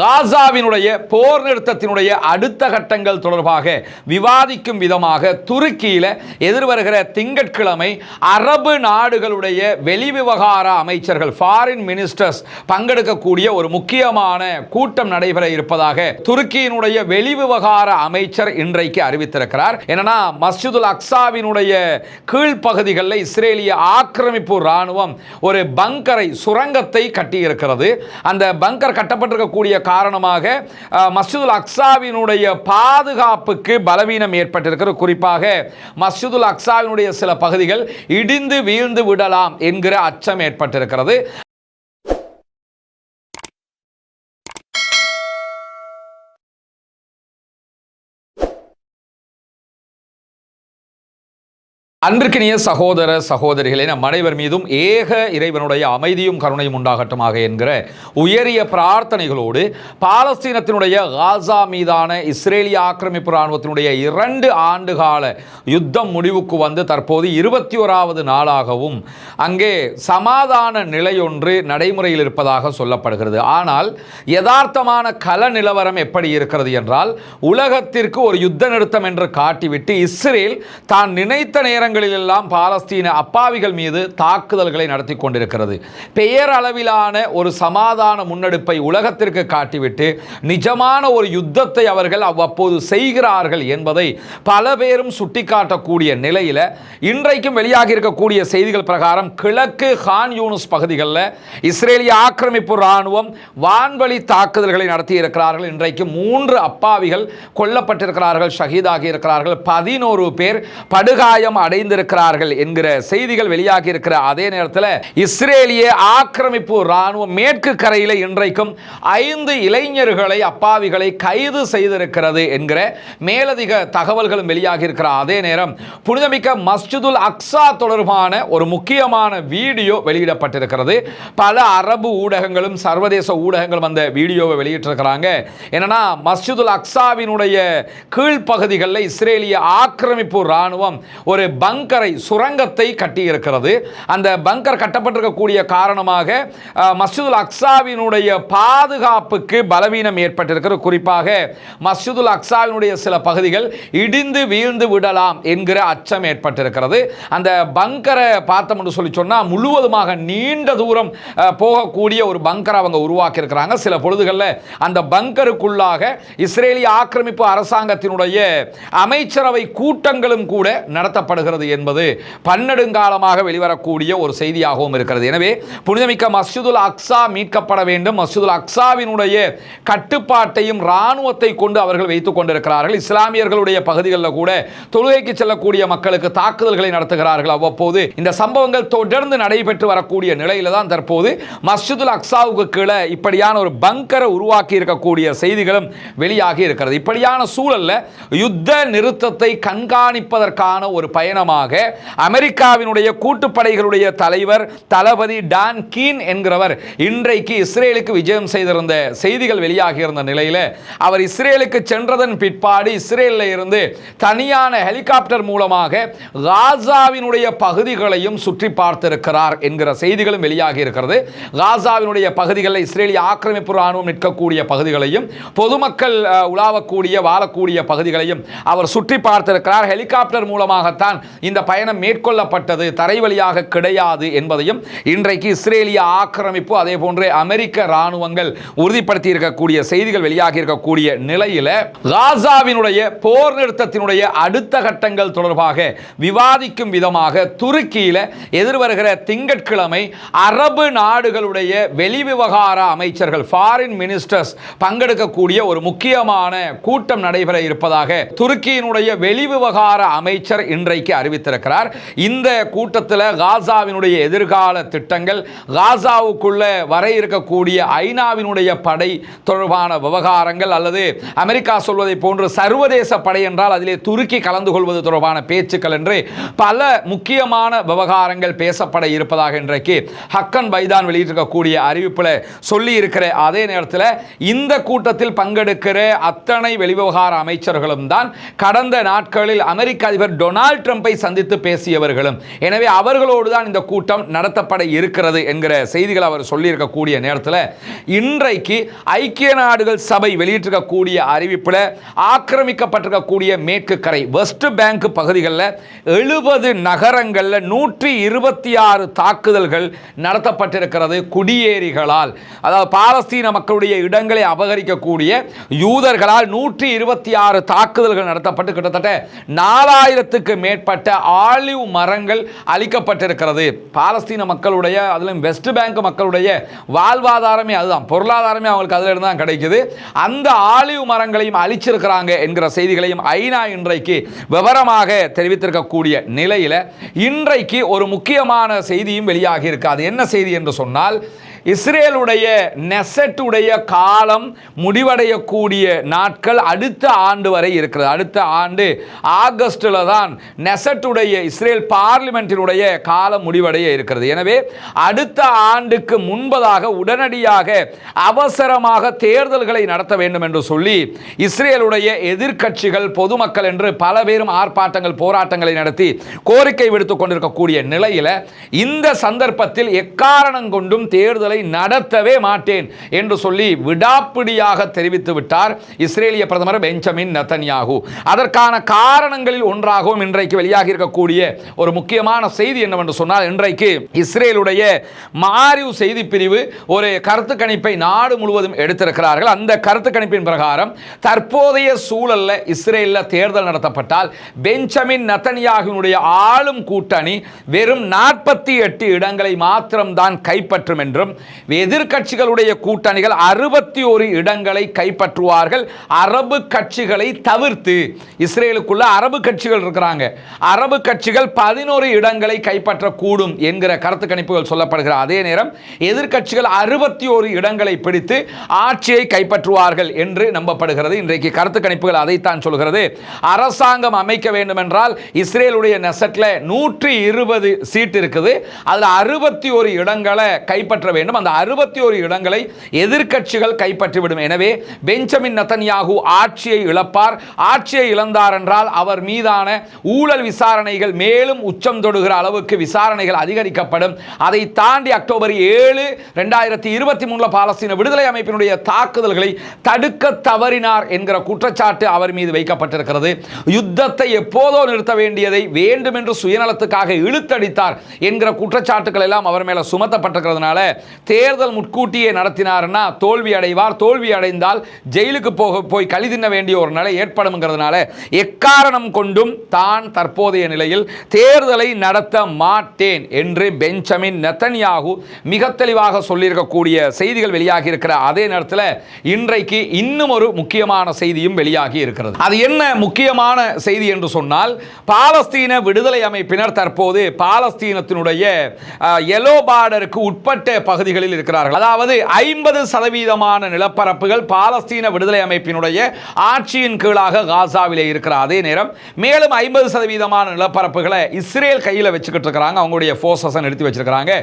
காசாவினுடைய போர் நிறுத்தத்தினுடைய அடுத்த கட்டங்கள் தொடர்பாக விவாதிக்கும் விதமாக துருக்கியில எதிர்வருகிற திங்கட்கிழமை அரபு நாடுகளுடைய வெளிவிவகார அமைச்சர்கள் ஃபாரின் மினிஸ்டர்ஸ் பங்கெடுக்கக்கூடிய ஒரு முக்கியமான கூட்டம் நடைபெற இருப்பதாக துருக்கியினுடைய வெளிவிவகார அமைச்சர் இன்றைக்கு அறிவித்திருக்கிறார். என்னன்னா மஸ்ஜிதுல் அக்சாவினுடைய கீழ்ப்பகுதிகளில் இஸ்ரேலிய ஆக்கிரமிப்பு ராணுவம் ஒரு பங்கரை சுரங்கத்தை கட்டியிருக்கிறது. அந்த பங்கர் கட்டப்பட்டிருக்கக்கூடிய காரணமாக அஹ், மஸ்ஜிதுல் அக்ஸாவினுடைய பாதுகாப்புக்கு பலவீனம் ஏற்பட்டிருக்கிறது. குறிப்பாக மஸ்ஜிதுல் அக்ஸாவினுடைய சில பகுதிகள் இடிந்து வீழ்ந்து விடலாம் என்கிற அச்சம் ஏற்பட்டிருக்கிறது. அன்பிற்கினிய சகோதர சகோதரிகளே நம் அனைவர் மீதும் ஏக இறைவனுடைய அமைதியும் கருணையும் உண்டாகட்டுமாக என்கிற உயரிய பிரார்த்தனைகளோடு பாலஸ்தீனத்தினுடைய காசா மீதான இஸ்ரேலிய ஆக்கிரமிப்பு இராணுவத்தினுடைய இரண்டு ஆண்டுகால யுத்தம் முடிவுக்கு வந்து தற்போது இருபத்தி ஓராவது நாளாகவும் அங்கே சமாதான நிலையொன்று நடைமுறையில் இருப்பதாக சொல்லப்படுகிறது. ஆனால் யதார்த்தமான கல நிலவரம் எப்படி இருக்கிறது என்றால் உலகத்திற்கு ஒரு யுத்த நிறுத்தம் என்று காட்டிவிட்டு இஸ்ரேல் தான் நினைத்த நேரம் நேரங்களிலெல்லாம் பாலஸ்தீன அப்பாவிகள் மீது தாக்குதல்களை நடத்தி கொண்டிருக்கிறது. பெயர் அளவிலான ஒரு சமாதான முன்னெடுப்பை உலகத்திற்கு காட்டிவிட்டு நிஜமான ஒரு யுத்தத்தை அவர்கள் அவ்வப்போது செய்கிறார்கள் என்பதை பல பேரும் சுட்டிக்காட்டக்கூடிய நிலையில் இன்றைக்கும் வெளியாகி இருக்கக்கூடிய செய்திகள் பிரகாரம் கிழக்கு ஹான் யூனுஸ் பகுதிகளில் இஸ்ரேலிய ஆக்கிரமிப்பு இராணுவம் வான்வழி தாக்குதல்களை நடத்தி இருக்கிறார்கள் இன்றைக்கு மூன்று அப்பாவிகள் கொல்லப்பட்டிருக்கிறார்கள் ஷஹீதாகி இருக்கிறார்கள் பதினோரு பேர் படுகாயம் அடை அடைந்திருக்கிறார்கள் என்கிற செய்திகள் வெளியாகி இருக்கிற அதே நேரத்தில் இஸ்ரேலிய ஆக்கிரமிப்பு ராணுவம் மேற்கு கரையில் இன்றைக்கும் ஐந்து இளைஞர்களை அப்பாவிகளை கைது செய்திருக்கிறது என்கிற மேலதிக தகவல்களும் வெளியாகி இருக்கிற அதே நேரம் புனிதமிக்க மஸ்ஜிதுல் அக்ஸா தொடர்பான ஒரு முக்கியமான வீடியோ வெளியிடப்பட்டிருக்கிறது. பல அரபு ஊடகங்களும் சர்வதேச ஊடகங்களும் அந்த வீடியோவை வெளியிட்டிருக்கிறாங்க. என்னன்னா மஸ்ஜிதுல் அக்ஸாவினுடைய கீழ்ப்பகுதிகளில் இஸ்ரேலிய ஆக்கிரமிப்பு ராணுவம் ஒரு பங்கரை சுரங்கத்தை கட்டியிருக்கிறது. அந்த பங்கர் கட்டப்பட்டிருக்கக்கூடிய காரணமாக அஹ், மஸ்ஜிதுல் அக்ஸாவினுடைய பாதுகாப்புக்கு பலவீனம் ஏற்பட்டிருக்கிறது. குறிப்பாக மஸ்ஜிதுல் அக்ஸாவினுடைய சில பகுதிகள் இடிந்து வீழ்ந்து விடலாம் என்கிற அச்சம் ஏற்பட்டிருக்கிறது. அந்த பங்கரை பார்த்தோம்னு சொல்லி சொன்னால் முழுவதுமாக நீண்ட தூரம் போகக்கூடிய ஒரு பங்கரை அவங்க உருவாக்கியிருக்கிறாங்க. சில பொழுதுகளில் அந்த பங்கருக்குள்ளாக இஸ்ரேலிய ஆக்கிரமிப்பு அரசாங்கத்தினுடைய அமைச்சரவை கூட்டங்களும் கூட நடத்தப்படுகிறது. வருகிறது என்பது பன்னெடுங்காலமாக வெளிவரக்கூடிய ஒரு செய்தியாகவும் இருக்கிறது. எனவே புனிதமிக்க மஸ்ஜிதுல் அக்ஸா மீட்கப்பட வேண்டும். மஸ்ஜிதுல் அக்ஸாவினுடைய கட்டுப்பாட்டையும் இராணுவத்தை கொண்டு அவர்கள் வைத்துக் கொண்டிருக்கிறார்கள். இஸ்லாமியர்களுடைய பகுதிகளில் கூட தொழுகைக்கு செல்லக்கூடிய மக்களுக்கு தாக்குதல்களை நடத்துகிறார்கள். அவ்வப்போது இந்த சம்பவங்கள் தொடர்ந்து நடைபெற்று வரக்கூடிய நிலையில தான் தற்போது மஸ்ஜிதுல் அக்ஸாவுக்கு கீழே இப்படியான ஒரு பங்கரை உருவாக்கி இருக்கக்கூடிய செய்திகளும் வெளியாகி இருக்கிறது. இப்படியான சூழல்ல யுத்த நிறுத்தத்தை கண்காணிப்பதற்கான ஒரு பயணமாக அமெரிக்காவினுடைய கூட்டுப்படைகளுடைய தலைவர் தளபதி டான் கீன் என்கிறவர் இன்றைக்கு இஸ்ரேலுக்கு விஜயம் செய்திருந்த செய்திகள் வெளியாகி இருந்த நிலையில் அவர் இஸ்ரேலுக்கு சென்றதன் பிற்பாடு இஸ்ரேலில் இருந்து தனியான ஹெலிகாப்டர் மூலமாக காசாவினுடைய பகுதிகளையும் சுற்றி பார்த்திருக்கிறார் என்கிற செய்திகளும் வெளியாகி இருக்கிறது காசாவினுடைய பகுதிகளில் இஸ்ரேலிய ஆக்கிரமிப்பு ராணுவம் நிற்கக்கூடிய பகுதிகளையும் பொதுமக்கள் உலாவக்கூடிய வாழக்கூடிய பகுதிகளையும் அவர் சுற்றி பார்த்திருக்கிறார். ஹெலிகாப்டர் மூலமாகத்தான் இந்த பயணம் மேற்கொள்ளப்பட்டது தரை வழியாக கிடையாது என்பதையும் இன்றைக்கு இஸ்ரேலிய ஆக்கிரமிப்பு அதே போன்று அமெரிக்க இராணுவங்கள் உறுதிப்படுத்தி இருக்கக்கூடிய செய்திகள் வெளியாகி இருக்கக்கூடிய நிலையில் காசாவினுடைய போர் நிறுத்தத்தினுடைய அடுத்த கட்டங்கள் தொடர்பாக விவாதிக்கும் விதமாக துருக்கியில் எதிர்வருகிற திங்கட்கிழமை அரபு நாடுகளுடைய வெளிவிவகார அமைச்சர்கள் ஃபாரின் மினிஸ்டர்ஸ் பங்கெடுக்கக்கூடிய ஒரு முக்கியமான கூட்டம் நடைபெற இருப்பதாக துருக்கியினுடைய வெளிவிவகார அமைச்சர் இன்றைக்கு அறிவித்திருக்கிறார் இந்த கூட்டத்தில் காசாவினுடைய எதிர்கால திட்டங்கள் காசாவுக்குள்ள வர இருக்கக்கூடிய ஐநாவினுடைய படை தொடர்பான விவகாரங்கள் அல்லது அமெரிக்கா சொல்வதை போன்று சர்வதேச படை என்றால் அதிலே துருக்கி கலந்து கொள்வது தொடர்பான பேச்சுக்கள் என்று பல முக்கியமான விவகாரங்கள் பேசப்பட இருப்பதாக இன்றைக்கு ஹக்கன் பைதான் வெளியிட்டிருக்கக்கூடிய அறிவிப்பில் சொல்லி இருக்கிற அதே நேரத்தில் இந்த கூட்டத்தில் பங்கெடுக்கிற அத்தனை வெளிவிவகார அமைச்சர்களும் தான் கடந்த நாட்களில் அமெரிக்க அதிபர் டொனால்ட் ட்ரம்பை ட்ரம்பை சந்தித்து பேசியவர்களும் எனவே அவர்களோடு தான் இந்த கூட்டம் நடத்தப்பட இருக்கிறது என்கிற செய்திகள் அவர் சொல்லியிருக்கக்கூடிய நேரத்தில் இன்றைக்கு ஐக்கிய நாடுகள் சபை வெளியிட்டிருக்கக்கூடிய அறிவிப்பில் ஆக்கிரமிக்கப்பட்டிருக்கக்கூடிய மேற்கு கரை வெஸ்ட் பேங்க் பகுதிகளில் எழுபது நகரங்களில் நூற்றி இருபத்தி ஆறு தாக்குதல்கள் நடத்தப்பட்டிருக்கிறது குடியேறிகளால். அதாவது பாலஸ்தீன மக்களுடைய இடங்களை அபகரிக்கக்கூடிய யூதர்களால் நூற்றி இருபத்தி ஆறு தாக்குதல்கள் நடத்தப்பட்டு கிட்டத்தட்ட நாலாயிரத்துக்கு மேற்பட்ட ஆலிவ் மரங்கள் அழிக்கப்பட்டிருக்கிறது. பாலஸ்தீன மக்களுடைய அதிலும் வெஸ்ட் பேங்க் மக்களுடைய வாழ்வாதாரமே அதுதான். பொருளாதாரமே அவங்களுக்கு அதில் தான் கிடைக்குது. அந்த ஆலிவ் மரங்களையும் அழிச்சிருக்கிறாங்க என்கிற செய்திகளையும் ஐநா இன்றைக்கு விவரமாக தெரிவித்திருக்கக்கூடிய நிலையில் இன்றைக்கு ஒரு முக்கியமான செய்தியும் வெளியாகி இருக்கு. அது என்ன செய்தி என்று சொன்னால் இஸ்ரேலுடைய நெசட்டுடைய காலம் முடிவடையக்கூடிய நாட்கள் அடுத்த ஆண்டு வரை இருக்கிறது. அடுத்த ஆண்டு ஆகஸ்டில் தான் நெசட்டுடைய இஸ்ரேல் பார்லிமெண்ட்டினுடைய காலம் முடிவடைய இருக்கிறது. எனவே அடுத்த ஆண்டுக்கு முன்பதாக உடனடியாக அவசரமாக தேர்தல்களை நடத்த வேண்டும் என்று சொல்லி இஸ்ரேலுடைய எதிர்க்கட்சிகள் பொதுமக்கள் என்று பல பேரும் ஆர்ப்பாட்டங்கள் போராட்டங்களை நடத்தி கோரிக்கை விடுத்துக் கொண்டிருக்கக்கூடிய நிலையில் இந்த சந்தர்ப்பத்தில் எக்காரணம் கொண்டும் தேர்தல் நடத்தவே மாட்டேன் என்று சொல்லி விடாப்பிடியாக தெரிவித்து விட்டார் இஸ்ரேலிய பிரதமர் பெஞ்சமின் நத்தன்யாகு. அதற்கான காரணங்களில் ஒன்றாகவும் இன்றைக்கு வெளியாகி இருக்கக்கூடிய ஒரு முக்கியமான செய்தி என்னவென்று சொன்னால் இன்றைக்கு இஸ்ரேலுடைய மாரிவ் செய்தி பிரிவு ஒரு கருத்து கணிப்பை நாடு முழுவதும் எடுத்திருக்கிறார்கள். அந்த கருத்து கணிப்பின் பிரகாரம் தற்போதைய சூழல்ல இஸ்ரேலில் தேர்தல் நடத்தப்பட்டால் பெஞ்சமின் நத்தனியாகுனுடைய ஆளும் கூட்டணி வெறும் நாற்பத்தி எட்டு இடங்களை மாத்திரம்தான் கைப்பற்றும் என்றும் எதிர்கட்சிகளுடைய கூட்டணிகள் அறுபத்தி ஒரு இடங்களை கைப்பற்றுவார்கள். அரபு கட்சிகளை தவிர்த்து இஸ்ரேலுக்குள்ள அரபு கட்சிகள் இருக்கிறாங்க. அரபு கட்சிகள் பதினோரு இடங்களை கைப்பற்றக்கூடும் என்கிற கருத்து கணிப்புகள் சொல்லப்படுகிற அதே நேரம் எதிர்கட்சிகள் அறுபத்தி ஒரு இடங்களை பிடித்து ஆட்சியை கைப்பற்றுவார்கள் என்று நம்பப்படுகிறது. இன்றைக்கு கருத்து கணிப்புகள் அதைத்தான் சொல்கிறது. அரசாங்கம் அமைக்க வேண்டும் என்றால் இஸ்ரேலுடைய நெசட்ல நூற்றி இருபது சீட் இருக்குது. அதில் அறுபத்தி ஒரு இடங்களை கைப்பற்ற வேண்டும் அந்த அறுபத்தி ஒரு இடங்களை எதிர்க்கட்சிகள் கைப்பற்றிவிடும். எனவே பெஞ்சமின் நத்தன்யாகு ஆட்சியை இழப்பார். ஆட்சியை இழந்தார் என்றால் அவர் மீதான ஊழல் விசாரணைகள் மேலும் உச்சம் தொடுகிற அளவுக்கு விசாரணைகள் அதிகரிக்கப்படும். அதை தாண்டி அக்டோபர் ஏழு ரெண்டாயிரத்தி இருபத்தி மூணில் பாலஸ்தீன விடுதலை அமைப்பினுடைய தாக்குதல்களை தடுக்க தவறினார் என்கிற குற்றச்சாட்டு அவர் மீது வைக்கப்பட்டிருக்கிறது. யுத்தத்தை எப்போதோ நிறுத்த வேண்டியதை வேண்டுமென்று சுயநலத்துக்காக இழுத்தடித்தார் என்கிற குற்றச்சாட்டுகள் எல்லாம் அவர் மேல சுமத்தப்பட்டிருக்கிறதுனால தேர்தல் முட்கூட்டியே நடத்தினார்னா தோல்வி அடைவார். தோல்வி அடைந்தால் ஜெயிலுக்கு போக போய் களி தின்ன வேண்டிய ஒரு நிலை ஏற்படும்ங்கிறதுனால எக்காரணம் கொண்டும் தான் தற்போதைய நிலையில் தேர்தலை நடத்த மாட்டேன் என்று பெஞ்சமின் நெத்தன்யாகு மிக தெளிவாக சொல்லியிருக்கக்கூடிய செய்திகள் வெளியாகி இருக்கிற அதே நேரத்தில் இன்றைக்கு இன்னும் ஒரு முக்கியமான செய்தியும் வெளியாகி இருக்கிறது. அது என்ன முக்கியமான செய்தி என்று சொன்னால் பாலஸ்தீன விடுதலை அமைப்பினர் தற்போது பாலஸ்தீனத்தினுடைய எலோ பார்டருக்கு உட்பட்ட பகுதிகளில் இருக்கிறார்கள். அதாவது ஐம்பது சதவீதமான நிலப்பரப்புகள் பாலஸ்தீன விடுதலை அமைப்பினுடைய ஆட்சியின் கீழாக காசாவிலே இருக்கிற அதே நேரம் மேலும் ஐம்பது சதவீதமான நிலப்பரப்புகளை இஸ்ரேல் கையில் வச்சுக்கிட்டு இருக்கிறாங்க. அவங்களுடைய ஃபோர்ஸஸ் நிறுத்தி வச்சிருக்கிறாங்க.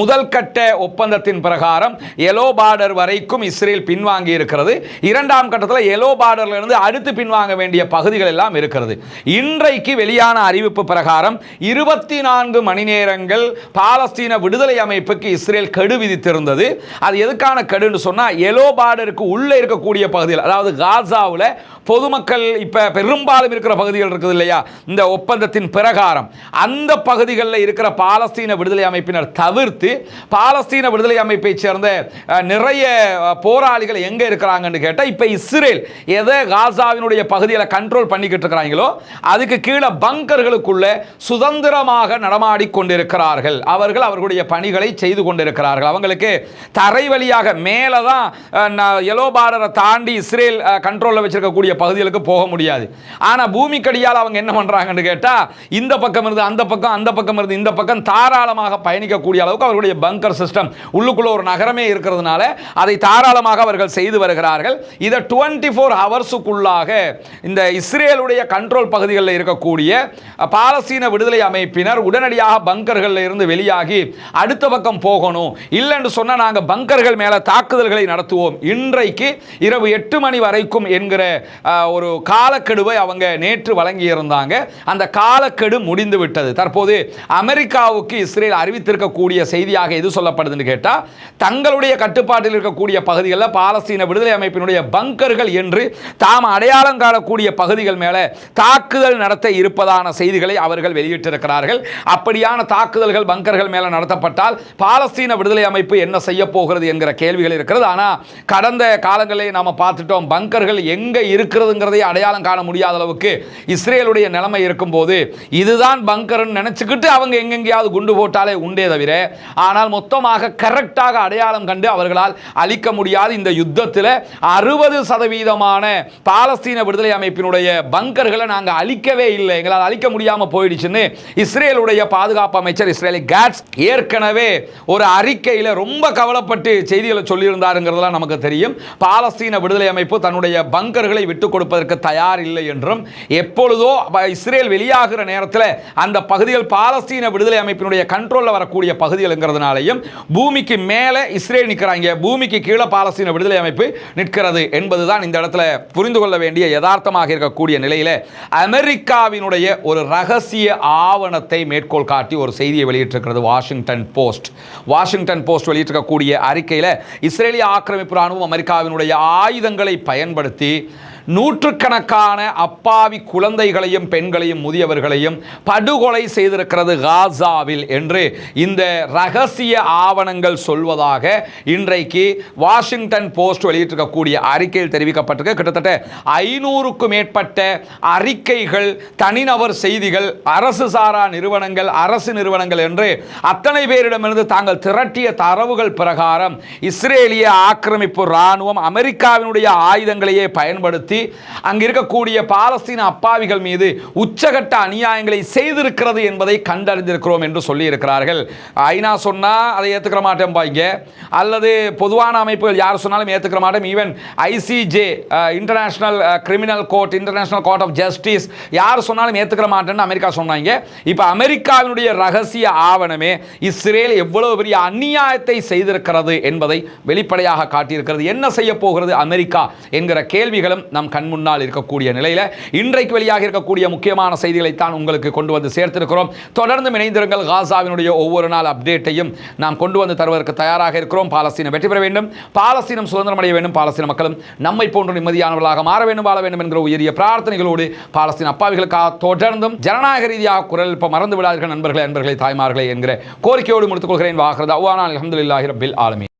முதல் கட்ட ஒப்பந்தத்தின் பிரகாரம் எலோ பார்டர் வரைக்கும் இஸ்ரேல் பின்வாங்கி இருக்கிறது. இரண்டாம் கட்டத்தில் எலோ பார்டர்ல இருந்து அடுத்து பின்வாங்க வேண்டிய பகுதிகள் எல்லாம் இருக்கிறது. இன்றைக்கு வெளியான அறிவிப்பு பிரகாரம் இருபத்தி நான்கு மணி நேரங்கள் பாலஸ்தீன விடுதலை அமைப்புக்கு இஸ்ரேல் கெடுவிதி விதித்திருந்தது அது எதுக்கான கெடுன்னு சொன்னால் எலோ பார்டருக்கு உள்ளே இருக்கக்கூடிய பகுதியில் அதாவது காசாவில் பொதுமக்கள் இப்போ பெரும்பாலும் இருக்கிற பகுதிகள் இருக்குது இல்லையா? இந்த ஒப்பந்தத்தின் பிரகாரம். அந்த பகுதிகளில் இருக்கிற பாலஸ்தீன விடுதலை அமைப்பினர் தவிர்த்து பாலஸ்தீன விடுதலை அமைப்பை சேர்ந்த நிறைய போராளிகள் எங்கே இருக்கிறாங்கன்னு கேட்டால் இப்போ இஸ்ரேல் எதை காசாவினுடைய பகுதியில் கண்ட்ரோல் பண்ணிக்கிட்டு இருக்கிறாங்களோ அதுக்கு கீழே பங்கர்களுக்குள்ள சுதந்திரமாக நடமாடி கொண்டிருக்கிறார்கள். அவர்கள் அவர்களுடைய பணிகளை செய்து கொண்டிருக்கிறார்கள். அவங்க உங்களுக்கு தரை வழியாக மேலே தான் எலோபாரரை தாண்டி இஸ்ரேல் கண்ட்ரோலில் வச்சிருக்கக்கூடிய பகுதிகளுக்கு போக முடியாது. ஆனால் பூமிக்கடியால் அவங்க என்ன பண்ணுறாங்கன்னு கேட்டால் இந்த பக்கம் இருந்து அந்த பக்கம் அந்த பக்கம் இருந்து இந்த பக்கம் தாராளமாக பயணிக்கக்கூடிய அளவுக்கு அவர்களுடைய பங்கர் சிஸ்டம் உள்ளுக்குள்ளே ஒரு நகரமே இருக்கிறதுனால அதை தாராளமாக அவர்கள் செய்து வருகிறார்கள். இதை டுவெண்ட்டி ஃபோர் ஹவர்ஸுக்குள்ளாக இந்த இஸ்ரேலுடைய கண்ட்ரோல் பகுதிகளில் இருக்கக்கூடிய பாலஸ்தீன விடுதலை அமைப்பினர் உடனடியாக பங்கர்களில் இருந்து வெளியாகி அடுத்த பக்கம் போகணும். இல்லை என்று சொன்னால் நாங்கள் பங்கர்கள் மேலே தாக்குதல்களை நடத்துவோம். இன்றைக்கு இரவு எட்டு மணி வரைக்கும் என்கிற ஒரு காலக்கெடுவை அவங்க நேற்று வழங்கியிருந்தாங்க. அந்த காலக்கெடு முடிந்து விட்டது. தற்போது அமெரிக்காவுக்கு இஸ்ரேல் அறிவித்திருக்கக்கூடிய செய்தியாக எது சொல்லப்படுதுன்னு கேட்டால் தங்களுடைய கட்டுப்பாட்டில் இருக்கக்கூடிய பகுதிகளில் பாலஸ்தீன விடுதலை அமைப்பினுடைய பங்கர்கள் என்று தாம் அடையாளம் காணக்கூடிய பகுதிகள் மேலே தாக்குதல் நடத்த இருப்பதான செய்திகளை அவர்கள் வெளியிட்டிருக்கிறார்கள். அப்படியான தாக்குதல்கள் பங்கர்கள் மேலே நடத்தப்பட்டால் பாலஸ்தீன விடுதலை அமைப்பு என்ன செய்ய போகிறது என்கிற கேள்விகள் இருக்கிறது. ஆனால் கடந்த காலங்களில் நாம் பார்த்துட்டோம் பங்கர்கள் எங்கே இருக்கிறதுங்கிறதை அடையாளம் காண முடியாத அளவுக்கு இஸ்ரேலுடைய நிலைமை இருக்கும்போது இதுதான் பங்கர்னு நினச்சிக்கிட்டு அவங்க எங்கெங்கேயாவது குண்டு போட்டாலே உண்டே தவிர ஆனால் மொத்தமாக கரெக்டாக அடையாளம் கண்டு அவர்களால் அழிக்க முடியாத. இந்த யுத்தத்தில் அறுபது சதவீதமான பாலஸ்தீன விடுதலை அமைப்பினுடைய பங்கர்களை நாங்கள் அழிக்கவே இல்லை. எங்களால் அழிக்க முடியாமல் போயிடுச்சுன்னு இஸ்ரேலுடைய பாதுகாப்பு அமைச்சர் இஸ்ரேலி கேட்ஸ் ஏற்கனவே ஒரு அறிக்கையில் ரொம்ப கவலைப்பட்டு செய்திகளை சொல்லியிருந்தாருங்கிறதெல்லாம் நமக்கு தெரியும். பாலஸ்தீன விடுதலை அமைப்பு தன்னுடைய பங்கர்களை விட்டுக் கொடுப்பதற்கு தயார் இல்லை என்றும் எப்பொழுதோ இஸ்ரேல் வெளியாகிற நேரத்தில் அந்த பகுதிகள் பாலஸ்தீன விடுதலை அமைப்பினுடைய கண்ட்ரோலில் வரக்கூடிய பகுதிகள்ங்கிறதுனாலையும் பூமிக்கு மேலே இஸ்ரேல் நிற்கிறாங்க பூமிக்கு கீழே பாலஸ்தீன விடுதலை அமைப்பு நிற்கிறது என்பதுதான் இந்த இடத்துல புரிந்து கொள்ள வேண்டிய யதார்த்தமாக இருக்கக்கூடிய நிலையில் அமெரிக்காவினுடைய ஒரு ரகசிய ஆவணத்தை மேற்கோள் காட்டி ஒரு செய்தியை வெளியிட்டிருக்கிறது வாஷிங்டன் போஸ்ட். வாஷிங்டன் போஸ்ட் வெளியிட்டிருக்கக்கூடிய அறிக்கையில் இஸ்ரேலிய ஆக்கிரமிப்பு ராணுவம் அமெரிக்காவினுடைய ஆயுதங்களை பயன்படுத்தி நூற்றுக்கணக்கான அப்பாவி குழந்தைகளையும் பெண்களையும் முதியவர்களையும் படுகொலை செய்திருக்கிறது காசாவில் என்று இந்த ரகசிய ஆவணங்கள் சொல்வதாக இன்றைக்கு வாஷிங்டன் போஸ்ட் வெளியிட்டிருக்கக்கூடிய அறிக்கையில் தெரிவிக்கப்பட்டிருக்கு. கிட்டத்தட்ட ஐநூறுக்கும் மேற்பட்ட அறிக்கைகள் தனிநபர் செய்திகள் அரசு சாரா நிறுவனங்கள் அரசு நிறுவனங்கள் என்று அத்தனை பேரிடமிருந்து தாங்கள் திரட்டிய தரவுகள் பிரகாரம் இஸ்ரேலிய ஆக்கிரமிப்பு ராணுவம் அமெரிக்காவினுடைய ஆயுதங்களையே பயன்படுத்தி அங்கு இருக்கக்கூடிய பாலஸ்தீன அப்பாவிகள் மீது உச்சகட்ட அநியாயங்களை செய்திருக்கிறது என்பதை கண்டறிந்திருக்கிறோம் என்று சொல்லியிருக்கிறார்கள். ஐநா சொன்னால் அதை ஏற்றுக்கிற மாட்டேன் பாய்ங்க. அல்லது பொதுவான அமைப்புகள் யார் சொன்னாலும் ஏற்றுக்கிற மாட்டோம் even ICJ international criminal court international court of justice யார் சொன்னாலும் ஏற்றுக்கிற மாட்டேன்னு அமெரிக்கா சொன்னாங்க. இப்போ அமெரிக்காவினுடைய ரகசிய ஆவணமே இஸ்ரேல் எவ்வளவு பெரிய அநியாயத்தை செய்திருக்கிறது என்பதை வெளிப்படையாக காட்டியிருக்கிறது. என்ன செய்ய போகிறது அமெரிக்கா என்கிற கேள்விகளும் நம் கண் முன்னால் இருக்கக்கூடிய நிலையில் இன்றைக்கு வெளியாக இருக்கக்கூடிய முக்கியமான செய்திகளைத்தான் உங்களுக்கு கொண்டு வந்து சேர்த்திருக்கிறோம். தொடர்ந்து இணைந்திருங்கள். காசாவினுடைய ஒவ்வொரு நாள் அப்டேட்டையும் நாம் கொண்டு வந்து தருவதற்கு தயாராக இருக்கிறோம். பாலஸ்தீனம் வெற்றி பெற வேண்டும். பாலஸ்தீனம் சுதந்திரம் அடைய வேண்டும். பாலஸ்தீன மக்களும் நம்மை போன்ற நிம்மதியானவர்களாக மாற வேண்டும் வாழ வேண்டும் என்கிற உயரிய பிரார்த்தனைகளோடு பாலஸ்தீன அப்பாவிகளுக்காக தொடர்ந்தும் ஜனநாயக ரீதியாக குரல் இப்போ மறந்து விடாதீர்கள். நண்பர்களே நண்பர்களே தாய்மார்களே என்கிற கோரிக்கையோடு முடித்துக் கொள்கிறேன். வாகிறது அவ்வானால் அலமதுல்லாஹி ரபில் ஆலமி